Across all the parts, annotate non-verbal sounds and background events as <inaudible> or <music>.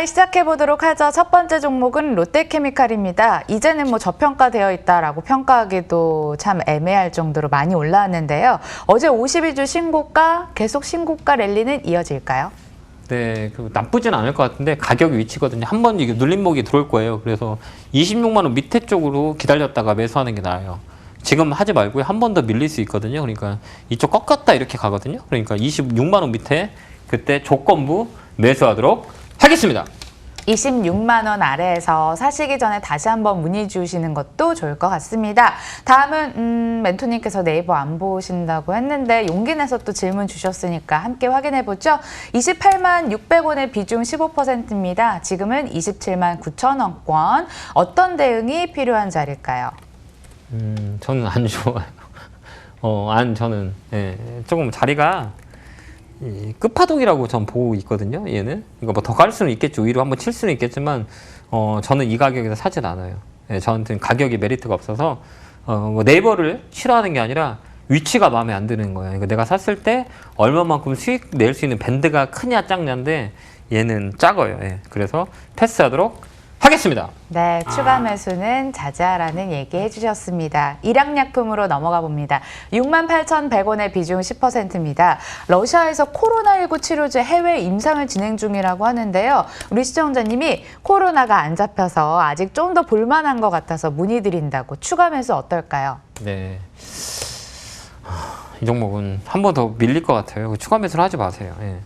굿바이 시작해 보도록 하죠. 첫 번째 종목은 롯데케미칼입니다. 이제는 뭐 저평가되어 있다라고 평가하기도 참 애매할 정도로 많이 올라왔는데요. 어제 52주 신고가 계속 신고가 랠리는 이어질까요? 네, 그 나쁘진 않을 것 같은데 가격 위치거든요. 한 번 이게 눌림목이 들어올 거예요. 그래서 26만 원 밑에 쪽으로 기다렸다가 매수하는 게 나아요. 지금 하지 말고요. 한번 더 밀릴 수 있거든요. 그러니까 이쪽 꺾었다 이렇게 가거든요. 그러니까 26만 원 밑에 그때 조건부 매수하도록 하겠습니다. 26만 원 아래에서 사시기 전에 다시 한번 문의 주시는 것도 좋을 것 같습니다. 다음은 음, 멘토님께서 네이버 안 보신다고 했는데 용기 내서 또 질문 주셨으니까 함께 확인해 보죠. 28만 600원의 비중 15%입니다. 지금은 27만 9천 원권. 어떤 대응이 필요한 자리일까요? 음, 저는 안 좋아요. 어, 안 저는 예, 조금 자리가 이 끝파동이라고 전 보고 있거든요. 얘는 이거 뭐 더 갈 수는 있겠죠. 위로 한번 칠 수는 있겠지만 어, 저는 이 가격에서 사진 않아요. 예, 저한테는 가격이 메리트가 없어서 어, 뭐 네이버를 싫어하는 게 아니라 위치가 마음에 안 드는 거예요. 그러니까 내가 샀을 때 얼마만큼 수익 낼 수 있는 밴드가 크냐 작냐인데 얘는 작아요. 예, 그래서 패스하도록 하겠습니다. 네, 추가 매수는 자제하라는 얘기 해주셨습니다. 일양약품으로 넘어가 봅니다. 68,100원의 비중 10%입니다. 러시아에서 코로나19 치료제 해외 임상을 진행 중이라고 하는데요. 우리 시청자님이 코로나가 안 잡혀서 아직 좀 더 볼만한 것 같아서 문의드린다고 추가 매수 어떨까요? 네. 하, 이 종목은 한 번 더 밀릴 것 같아요. 추가 매수를 하지 마세요. 예.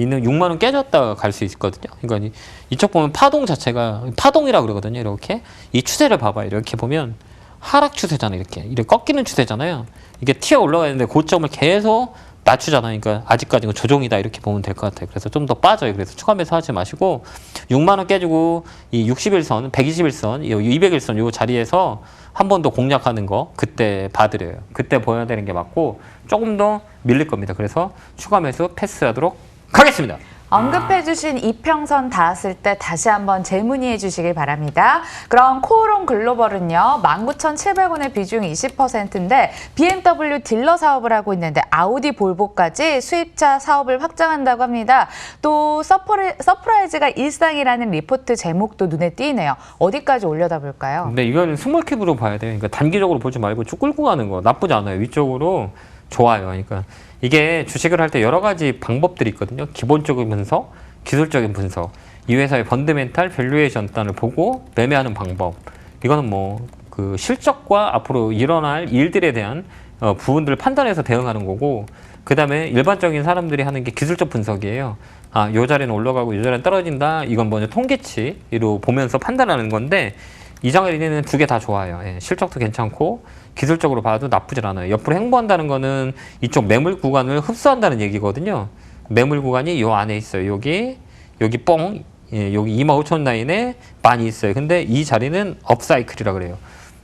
이는 6만 원 깨졌다가 갈 수 있거든요. 그러니까 이- 이쪽 보면 파동 자체가 파동이라고 그러거든요. 이렇게 이 추세를 봐봐요. 이렇게 보면 하락 추세잖아요. 이렇게 이렇게 꺾이는 추세잖아요. 이게 튀어 올라가는데 고점을 계속 낮추잖아요. 그러니까 아직까지는 조정이다 이렇게 보면 될 것 같아요. 그래서 좀 더 빠져요. 그래서 추가 매수 하지 마시고 6만 원 깨지고 이 61선, 121선, 이 201선 요 자리에서 한 번 더 공략하는 거 그때 봐드려요. 그때 보여야 되는 게 맞고 조금 더 밀릴 겁니다. 그래서 추가 매수 패스하도록 하겠습니다. 언급해주신 이평선 닿았을 때 다시 한번 재문의해 주시길 바랍니다. 그럼 코오롱 글로벌은요, 19,700원의 비중 20%인데 BMW 딜러 사업을 하고 있는데 아우디 볼보까지 수입차 사업을 확장한다고 합니다. 또 서프리, 서프라이즈가 일상이라는 리포트 제목도 눈에 띄네요. 어디까지 올려다 볼까요? 근데 이거는 스몰캡으로 봐야 돼요. 그러니까 단기적으로 보지 말고 쭉 끌고 가는 거 나쁘지 않아요. 위쪽으로 좋아요. 그러니까 이게 주식을 할 때 여러 가지 방법들이 있거든요. 기본적인 분석, 기술적인 분석, 이 회사의 펀드멘탈 밸류에이션 단을 보고 매매하는 방법. 이거는 뭐 그 실적과 앞으로 일어날 일들에 대한 어, 부분들을 판단해서 대응하는 거고 그 다음에 일반적인 사람들이 하는 게 기술적 분석이에요. 아, 요 자리는 올라가고 요 자리는 떨어진다. 이건 먼저 통계치로 보면서 판단하는 건데 이 자리는 두 개 다 좋아요. 예, 실적도 괜찮고 기술적으로 봐도 나쁘질 않아요. 옆으로 행보한다는 거는 이쪽 매물 구간을 흡수한다는 얘기거든요. 매물 구간이 요 안에 있어요. 여기 여기 뻥 예, 여기 2만 5천 라인에 많이 있어요. 근데 이 자리는 업사이클이라 그래요.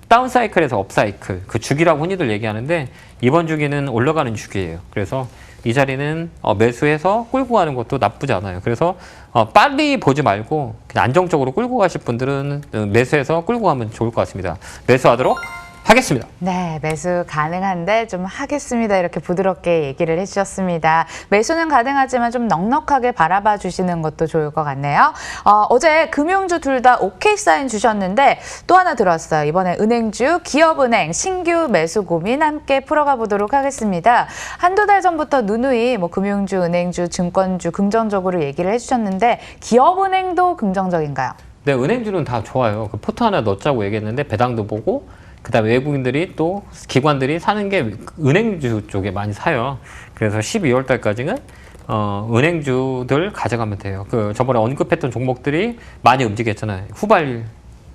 다운 사이클에서 업사이클 그 주기라고 흔히들 얘기하는데 이번 주기는 올라가는 주기예요. 그래서 이 자리는 어, 매수해서 끌고 가는 것도 나쁘지 않아요. 그래서 어, 빨리 보지 말고 그냥 안정적으로 끌고 가실 분들은 어, 매수해서 끌고 가면 좋을 것 같습니다. 매수하도록 하겠습니다. 네, 매수 가능한데 좀 하겠습니다. 이렇게 부드럽게 얘기를 해주셨습니다. 매수는 가능하지만 좀 넉넉하게 바라봐 주시는 것도 좋을 것 같네요. 어, 제 금융주 둘다 오케이 사인 주셨는데 또 하나 들어왔어요. 이번에 은행주, 기업은행 신규 매수 고민 함께 풀어가 보도록 하겠습니다. 한두 달 전부터 누누이 뭐 금융주, 은행주, 증권주 긍정적으로 얘기를 해주셨는데 기업은행도 긍정적인가요? 네, 은행주는 다 좋아요. 그 포트 하나 넣자고 얘기했는데 배당도 보고 그다음에 외국인들이 또 기관들이 사는 게 은행주 쪽에 많이 사요. 그래서 12월 달까지는 어, 은행주들 가져가면 돼요. 그 저번에 언급했던 종목들이 많이 움직였잖아요. 후발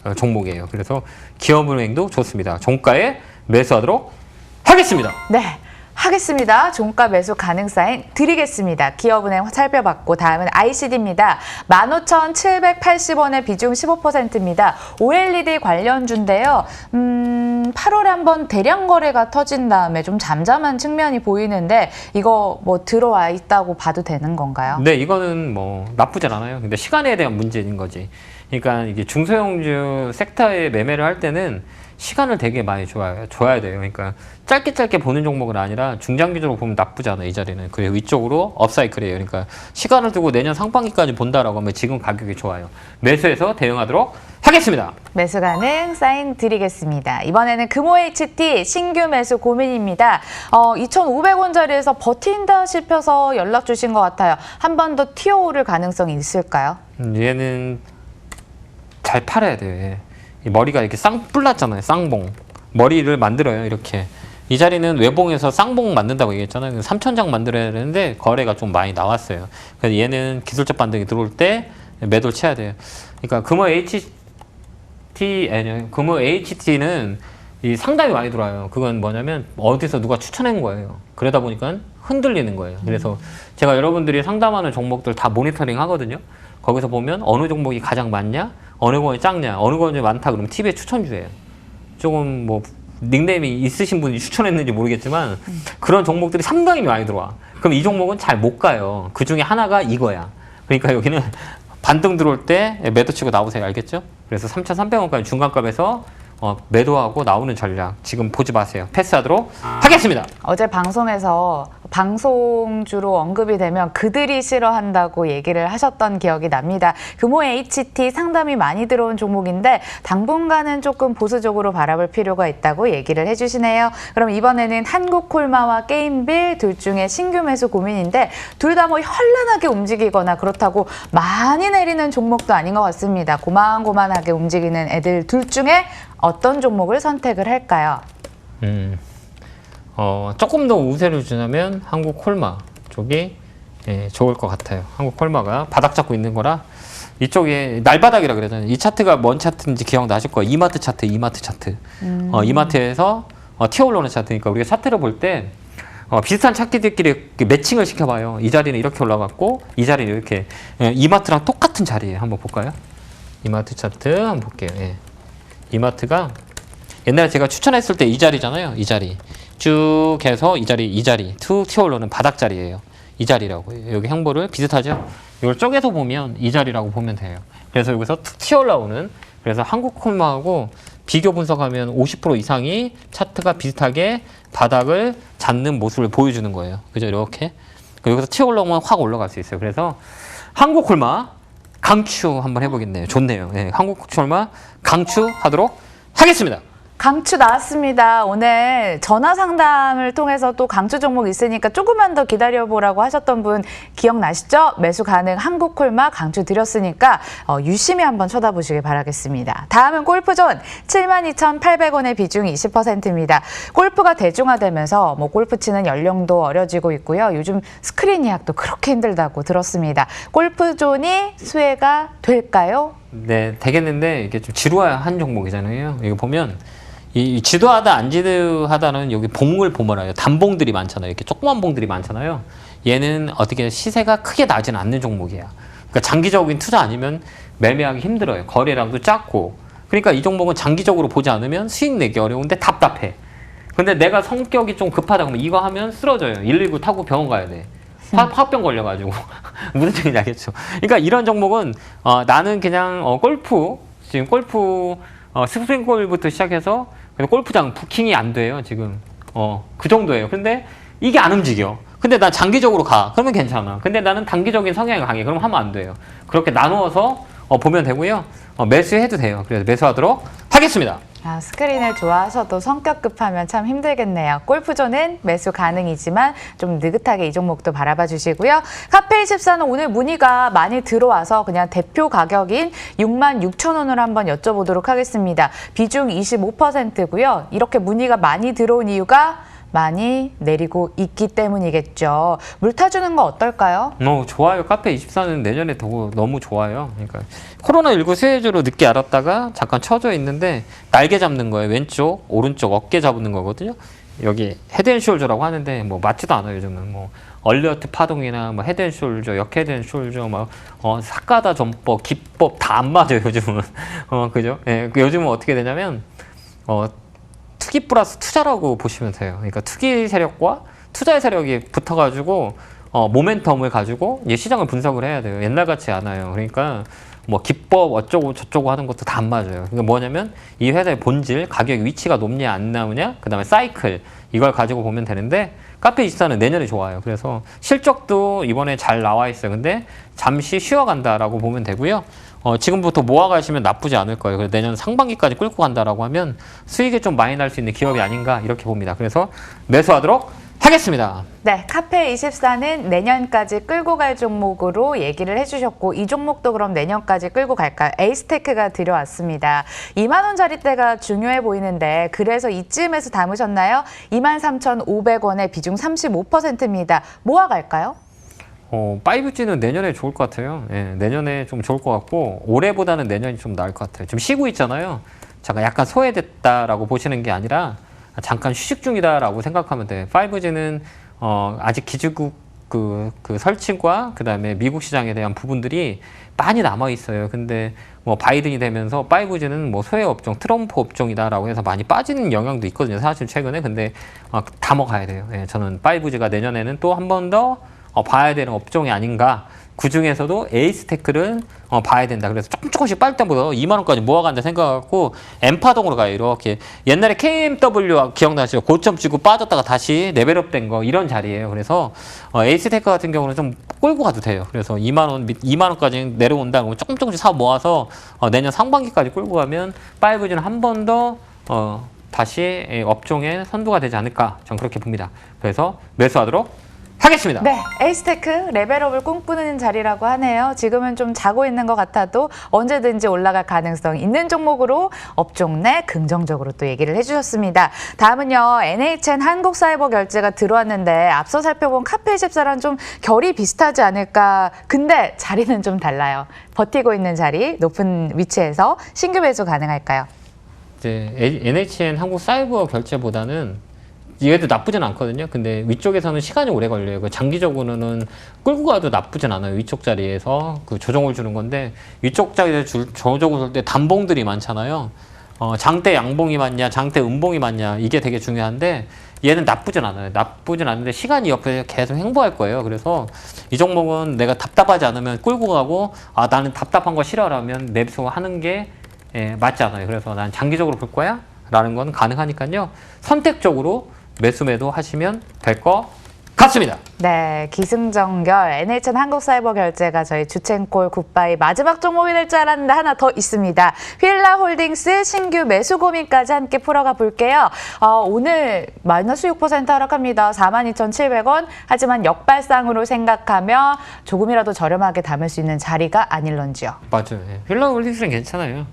어, 종목이에요. 그래서 기업은행도 좋습니다. 종가에 매수하도록 하겠습니다. 네. 하겠습니다. 종가 매수 가능 사인 드리겠습니다. 기업은행 살펴봤고 다음은 ICD입니다. 15,780원의 비중 15%입니다. OLED 관련주인데요. 음, 8월에 한번 대량 거래가 터진 다음에 좀 잠잠한 측면이 보이는데 이거 뭐 들어와 있다고 봐도 되는 건가요? 네, 이거는 뭐 나쁘진 않아요. 근데 시간에 대한 문제인 거지. 그러니까 이게 중소형주 섹터에 매매를 할 때는 시간을 되게 많이 줘야, 줘야 돼요. 그러니까 짧게 짧게 보는 종목은 아니라 중장기적으로 보면 나쁘지 않아 이 자리는. 그리고 위쪽으로 업사이클이에요. 그러니까 시간을 두고 내년 상반기까지 본다라고 하면 지금 가격이 좋아요. 매수해서 대응하도록 하겠습니다. 매수 가능 사인 드리겠습니다. 이번에는 금호 HT 신규 매수 고민입니다. 어, 2,500원짜리에서 버틴다 싶어서 연락 주신 것 같아요. 한 번 더 튀어오를 가능성이 있을까요? 음, 얘는 잘 팔아야. 이 머리가 이렇게 쌍뿔 났잖아요. 쌍봉. 머리를 만들어요. 이렇게. 이 자리는 외봉에서 쌍봉 만든다고 얘기했잖아요. 3천장 만들어야 되는데 거래가 좀 많이 나왔어요. 그래서 얘는 기술적 반등이 들어올 때 매도를 쳐야 돼요. 그러니까 금호 HT 아니요. 금호 HT는 이 상당히 많이 들어와요. 그건 뭐냐면 어디서 누가 추천한 거예요. 그러다 보니까 흔들리는 거예요. 그래서 제가 여러분들이 상담하는 종목들 다 모니터링 하거든요. 거기서 보면 어느 종목이 가장 많냐, 어느 건이 작냐, 어느 건이 많다 그러면 TV에 추천주예요. 조금 뭐 닉네임이 있으신 분이 추천했는지 모르겠지만 그런 종목들이 상당히 많이 들어와. 그럼 이 종목은 잘 못 가요. 그 중에 하나가 이거야. 그러니까 여기는 <laughs> 반등 들어올 때 매도 치고 나오세요. 알겠죠? 그래서 3,300원까지 중간값에서 어, 매도하고 나오는 전략 지금 보지 마세요. 패스하도록 하겠습니다. 어제 방송에서 방송주로 언급이 되면 그들이 싫어한다고 얘기를 하셨던 기억이 납니다. 금호 HT 상담이 많이 들어온 종목인데 당분간은 조금 보수적으로 바라볼 필요가 있다고 얘기를 해주시네요. 그럼 이번에는 한국콜마와 게임빌 둘 중에 신규 매수 고민인데 둘 다 뭐 현란하게 움직이거나 그렇다고 많이 내리는 종목도 아닌 것 같습니다. 고만고만하게 움직이는 애들 둘 중에 어떤 종목을 선택을 할까요? 음, 어, 조금 더 우세를 주자면 한국 콜마 쪽이 예, 좋을 것 같아요. 한국 콜마가 바닥 잡고 있는 거라 이쪽에 날바닥이라 그러잖아요. 이 차트가 뭔 차트인지 기억나실 거예요. 이마트 차트, 이마트 차트. 어, 이마트에서 어, 튀어 올라오는 차트니까 우리가 차트를 볼때 어, 비슷한 이렇게 매칭을 시켜봐요. 이 자리는 이렇게 올라갔고 이 자리는 이렇게 예, 이마트랑 똑같은 자리에 한번 볼까요? 이마트 차트 한번 볼게요. 예. 이마트가 옛날에 제가 추천했을 때 이 자리잖아요. 이 자리. 쭉 해서 이 자리, 이 자리. 툭 튀어 올라오는 바닥 자리예요. 이 자리라고. 여기 형보를 비슷하죠? 이걸 쪼개서 보면 이 자리라고 보면 돼요. 그래서 여기서 툭 튀어 올라오는 그래서 한국 콜마하고 비교 분석하면 50% 이상이 차트가 비슷하게 바닥을 잡는 모습을 보여주는 거예요. 그죠? 이렇게. 여기서 튀어 올라오면 확 올라갈 수 있어요. 그래서 한국 콜마 강추 한번 해보겠네요. 좋네요. 예, 한국 콜마 강추 하도록 하겠습니다. 강추 나왔습니다. 오늘 전화 상담을 통해서 또 강추 종목 있으니까 조금만 더 기다려보라고 하셨던 분 기억나시죠? 매수 가능 한국콜마 강추 드렸으니까 어, 유심히 한번 쳐다보시길 바라겠습니다. 다음은 골프존 72,800원의 비중이 20%입니다. 골프가 대중화되면서 뭐 골프 치는 연령도 어려지고 있고요. 요즘 스크린 예약도 그렇게 힘들다고 들었습니다. 골프존이 수혜가 될까요? 네, 되겠는데 이게 좀 지루한 종목이잖아요. 이거 보면 이 지도하다 안 지도하다는 여기 봉을 보면아요. 단봉들이 많잖아요. 이렇게 조그만 봉들이 많잖아요. 얘는 어떻게 시세가 크게 나지는 않는 종목이야. 그러니까 장기적인 투자 아니면 매매하기 힘들어요. 거래량도 작고. 그러니까 이 종목은 장기적으로 보지 않으면 수익 내기 어려운데 답답해. 근데 내가 성격이 좀 급하다 그러면 이거 하면 쓰러져요. 119 타고 병원 가야 돼. 화, 화병 걸려가지고 <laughs> 무슨 얘기인지 알겠죠. 그러니까 이런 종목은 어, 나는 그냥 어, 골프 지금 골프 어, 스프링 골부터 시작해서 그래서 골프장 부킹이 안 돼요 지금 어, 그 정도예요. 근데 이게 안 움직여. 근데 난 장기적으로 가. 그러면 괜찮아. 근데 나는 단기적인 성향이 강해. 그럼 하면 안 돼요. 그렇게 나누어서 어, 보면 되고요. 어, 매수해도 돼요. 그래서 매수하도록 하겠습니다. 아, 스크린을 좋아하셔도 성격 급하면 참 힘들겠네요. 골프존은 매수 가능이지만 좀 느긋하게 이 종목도 바라봐 주시고요. 카페24는 오늘 문의가 많이 들어와서 그냥 대표 가격인 6만 6천 원을 한번 여쭤보도록 하겠습니다. 비중 25%고요. 이렇게 문의가 많이 들어온 이유가 많이 내리고 있기 때문이겠죠. 물 타주는 거 어떨까요? 어, 좋아요. 카페 24는 내년에 더 너무 좋아요. 그러니까 코로나19 수혜주로 늦게 알았다가 잠깐 쳐져 있는데 날개 잡는 거예요. 왼쪽, 오른쪽 어깨 잡는 거거든요. 여기 헤드앤숄저라고 하는데 뭐 맞지도 않아요. 요즘은 뭐 얼리어트 파동이나 뭐 헤드앤숄저, 역헤드앤숄저, 막 어, 사가다 전법, 기법 다 안 맞아요. 요즘은 <laughs> 어 그죠? 예, 그 요즘은 어떻게 되냐면 어 투기 플러스 투자라고 보시면 돼요. 그러니까 투기 세력과 투자의 세력이 붙어가지고 어, 모멘텀을 가지고 이제 시장을 분석을 해야 돼요. 옛날 같지 않아요. 그러니까 뭐 기법 어쩌고 저쩌고 하는 것도 다 안 맞아요. 그러니까 뭐냐면 이 회사의 본질, 가격 위치가 높냐 안 나오냐, 그 다음에 사이클 이걸 가지고 보면 되는데 카페24는 내년에 좋아요. 그래서 실적도 이번에 잘 나와 있어요. 근데 잠시 쉬어간다라고 보면 되고요. 어, 지금부터 모아가시면 나쁘지 않을 거예요. 그래서 내년 상반기까지 끌고 간다라고 하면 수익이 좀 많이 날 수 있는 기업이 아닌가 이렇게 봅니다. 그래서 매수하도록 하겠습니다. 네, 카페24는 내년까지 끌고 갈 종목으로 얘기를 해주셨고 이 종목도 그럼 내년까지 끌고 갈까요? 에이스테크가 들여왔습니다. 2만 원짜리대가 중요해 보이는데 그래서 이쯤에서 담으셨나요? 23,500원의 비중 35%입니다. 모아갈까요? 어, 5G는 내년에 좋을 것 같아요. 예, 내년에 좀 좋을 것 같고 올해보다는 내년이 좀 나을 것 같아요. 지금 쉬고 있잖아요. 잠깐 약간 소외됐다라고 보시는 게 아니라 잠깐 휴식 중이다라고 생각하면 돼요. 5G는 어, 아직 기지국 그, 그 설치과 그 다음에 미국 시장에 대한 부분들이 많이 남아 있어요. 근데 뭐 바이든이 되면서 5G는 뭐 소외 업종, 트럼프 업종이다라고 해서 많이 빠지는 영향도 있거든요. 사실 최근에 근데 어, 다 먹어야 돼요. 예, 저는 5G가 내년에는 또 한 번 더 어, 봐야 되는 업종이 아닌가. 그 중에서도 에이스 테크를 어, 봐야 된다. 그래서 조금 조금씩 빨리 때보다 2만 원까지 모아간다 생각하고 엠파동으로 가요. 이렇게 옛날에 KMW 기억나시죠? 고점 찍고 빠졌다가 다시 레벨업된 거 이런 자리예요. 그래서 어, 에이스 테크 같은 경우는 좀 끌고 가도 돼요. 그래서 2만 원, 2만 원까지 내려온다. 그러면 조금 조금씩 사 모아서 어, 내년 상반기까지 끌고 가면 5G는 한 번 더 어, 다시 예, 업종의 선두가 되지 않을까. 전 그렇게 봅니다. 그래서 매수하도록 하겠습니다. 네, 에이스테크 레벨업을 꿈꾸는 자리라고 하네요. 지금은 좀 자고 있는 것 같아도 언제든지 올라갈 가능성 있는 종목으로 업종 내 긍정적으로 또 얘기를 해주셨습니다. 다음은요, NHN 한국사이버결제가 들어왔는데 앞서 살펴본 카페24랑 좀 결이 비슷하지 않을까. 근데 자리는 좀 달라요. 버티고 있는 자리, 높은 위치에서 신규 매수 가능할까요? 이제 NHN 한국 사이버 결제보다는 얘도 나쁘진 않거든요. 근데 위쪽에서는 시간이 오래 걸려요. 그 장기적으로는 끌고 가도 나쁘진 않아요. 위쪽 자리에서 그 조정을 주는 건데 위쪽 자리에서 줄, 조정을 줄 때 단봉들이 많잖아요. 어, 장대 양봉이 맞냐, 장대 음봉이 맞냐 이게 되게 중요한데 얘는 나쁘진 않아요. 나쁘진 않은데 시간이 옆에 계속 행보할 거예요. 그래서 이 종목은 내가 답답하지 않으면 끌고 가고 아 나는 답답한 거 싫어라면 매수하는 게 예, 맞지 않아요. 그래서 난 장기적으로 볼 거야 라는 건 가능하니까요. 선택적으로 매수 매도 하시면 될 것 같습니다. 네, 기승전결 NHN 한국사이버결제가 저희 주첸콜 굿바이 마지막 종목이 될 줄 알았는데 하나 더 있습니다. 휠라홀딩스 신규 매수 고민까지 함께 풀어가 볼게요. 어, 오늘 마이너스 6% 하락합니다. 42,700원. 하지만 역발상으로 생각하며 조금이라도 저렴하게 담을 수 있는 자리가 아닐런지요. 맞아요. 예. 힐라홀딩스는 괜찮아요.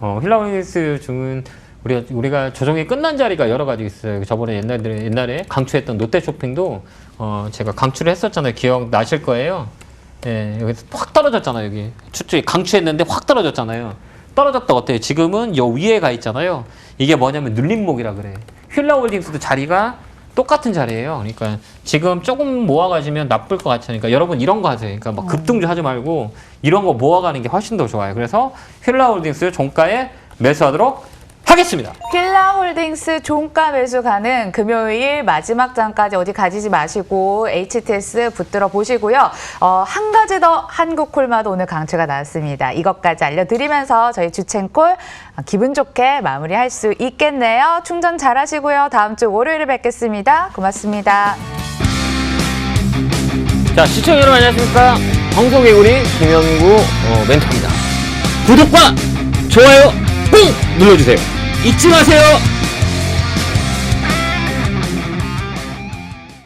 어, 힐라홀딩스 중은 우리가 우리가 조정이 끝난 자리가 여러 가지 있어요. 저번에 옛날에 옛날에 강추했던 롯데 쇼핑도 어, 제가 강추를 했었잖아요. 기억 나실 거예요. 예, 여기서 확 떨어졌잖아요. 여기 추측 강추했는데 확 떨어졌잖아요. 떨어졌다 어때요? 지금은 요 위에 가 있잖아요. 이게 뭐냐면 눌림목이라 그래. 휠라홀딩스도 자리가 똑같은 자리예요. 그러니까 지금 조금 모아가시면 나쁠 것 같으니까 여러분 이런 거 하세요. 그러니까 막 급등주 하지 말고 이런 거 모아가는 게 훨씬 더 좋아요. 그래서 휠라홀딩스 종가에 매수하도록 하겠습니다. 힐라홀딩스 종가 매수 가능 금요일 마지막 장까지 어디 가지지 마시고 HTS 붙들어 보시고요. 어, 한 가지 더 한국 콜마도 오늘 강추가 나왔습니다. 이것까지 알려드리면서 저희 주첸콜 기분 좋게 마무리할 수 있겠네요. 충전 잘하시고요. 다음 주 월요일에 뵙겠습니다. 고맙습니다. 자, 시청자 여러분 안녕하십니까? 방송개구리 김영구 어, 멘토입니다. 구독과 좋아요 꾹 눌러주세요. 잊지 마세요.